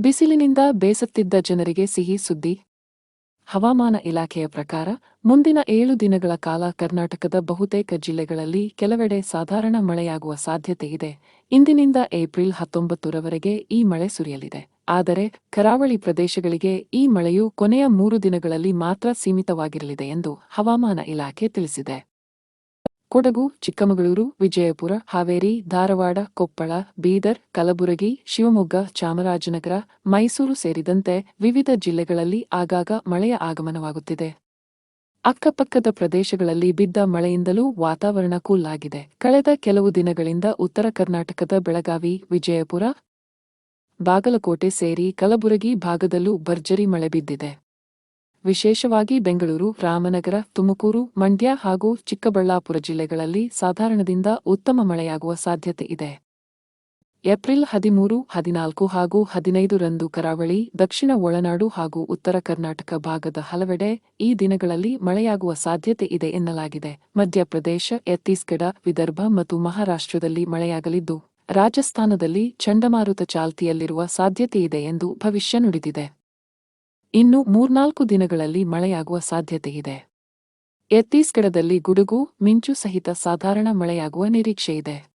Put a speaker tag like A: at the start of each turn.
A: ಬಿಸಿಲಿನಿಂದ ಬೇಸತ್ತಿದ್ದ ಜನರಿಗೆ ಸಿಹಿ ಸುದ್ದಿ. ಹವಾಮಾನ ಇಲಾಖೆಯ ಪ್ರಕಾರ, ಮುಂದಿನ ಏಳು ದಿನಗಳ ಕಾಲ ಕರ್ನಾಟಕದ ಬಹುತೇಕ ಜಿಲ್ಲೆಗಳಲ್ಲಿ ಕೆಲವೆಡೆ ಸಾಧಾರಣ ಮಳೆಯಾಗುವ ಸಾಧ್ಯತೆ ಇದೆ. ಇಂದಿನಿಂದ ಏಪ್ರಿಲ್ ಹತ್ತೊಂಬತ್ತರವರೆಗೆ ಈ ಮಳೆ ಸುರಿಯಲಿದೆ. ಆದರೆ, ಕರಾವಳಿ ಪ್ರದೇಶಗಳಿಗೆ ಈ ಮಳೆಯು ಕೊನೆಯ ಮೂರು ದಿನಗಳಲ್ಲಿ ಮಾತ್ರ ಸೀಮಿತವಾಗಿರಲಿದೆ ಎಂದು ಹವಾಮಾನ ಇಲಾಖೆ ತಿಳಿಸಿದೆ. ಕೊಡಗು, ಚಿಕ್ಕಮಗಳೂರು, ವಿಜಯಪುರ, ಹಾವೇರಿ, ಧಾರವಾಡ, ಕೊಪ್ಪಳ, ಬೀದರ್, ಕಲಬುರಗಿ, ಶಿವಮೊಗ್ಗ, ಚಾಮರಾಜನಗರ, ಮೈಸೂರು ಸೇರಿದಂತೆ ವಿವಿಧ ಜಿಲ್ಲೆಗಳಲ್ಲಿ ಆಗಾಗ ಮಳೆಯ ಆಗಮನವಾಗುತ್ತಿದೆ. ಅಕ್ಕಪಕ್ಕದ ಪ್ರದೇಶಗಳಲ್ಲಿ ಬಿದ್ದ ಮಳೆಯಿಂದಲೂ ವಾತಾವರಣ ಕೂಲಾಗಿದೆ ಕಳೆದ ಕೆಲವು ದಿನಗಳಿಂದ ಉತ್ತರ ಕರ್ನಾಟಕದ ಬೆಳಗಾವಿ, ವಿಜಯಪುರ, ಬಾಗಲಕೋಟೆ ಸೇರಿ ಕಲಬುರಗಿ ಭಾಗದಲ್ಲೂ ಭರ್ಜರಿ ಮಳೆ ಬಿದ್ದಿದೆ. ವಿಶೇಷವಾಗಿ ಬೆಂಗಳೂರು, ರಾಮನಗರ, ತುಮಕೂರು, ಮಂಡ್ಯ ಹಾಗೂ ಚಿಕ್ಕಬಳ್ಳಾಪುರ ಜಿಲ್ಲೆಗಳಲ್ಲಿ ಸಾಧಾರಣದಿಂದ ಉತ್ತಮ ಮಳೆಯಾಗುವ ಸಾಧ್ಯತೆ ಇದೆ. ಏಪ್ರಿಲ್ ಹದಿಮೂರು, ಹದಿನಾಲ್ಕು ಹಾಗೂ ಹದಿನೈದು ರಂದು ಕರಾವಳಿ, ದಕ್ಷಿಣ ಒಳನಾಡು ಹಾಗೂ ಉತ್ತರ ಕರ್ನಾಟಕ ಭಾಗದ ಹಲವೆಡೆ ಈ ದಿನಗಳಲ್ಲಿ ಮಳೆಯಾಗುವ ಸಾಧ್ಯತೆ ಇದೆ ಎನ್ನಲಾಗಿದೆ. ಮಧ್ಯಪ್ರದೇಶ, ಛತ್ತೀಸ್ಗಢ, ವಿದರ್ಭ ಮತ್ತು ಮಹಾರಾಷ್ಟ್ರದಲ್ಲಿ ಮಳೆಯಾಗಲಿದ್ದು ರಾಜಸ್ಥಾನದಲ್ಲಿ ಚಂಡಮಾರುತ ಚಾಲ್ತಿಯಲ್ಲಿರುವ ಸಾಧ್ಯತೆಯಿದೆ ಎಂದು ಭವಿಷ್ಯ ನುಡಿದಿದೆ. ಇನ್ನು ಮೂರ್ನಾಲ್ಕು ದಿನಗಳಲ್ಲಿ ಮಳೆಯಾಗುವ ಸಾಧ್ಯತೆಯಿದೆ. ಛತ್ತೀಸ್ಗಢದಲ್ಲಿ ಗುಡುಗು ಮಿಂಚು ಸಹಿತ ಸಾಧಾರಣ ಮಳೆಯಾಗುವ ನಿರೀಕ್ಷೆಯಿದೆ.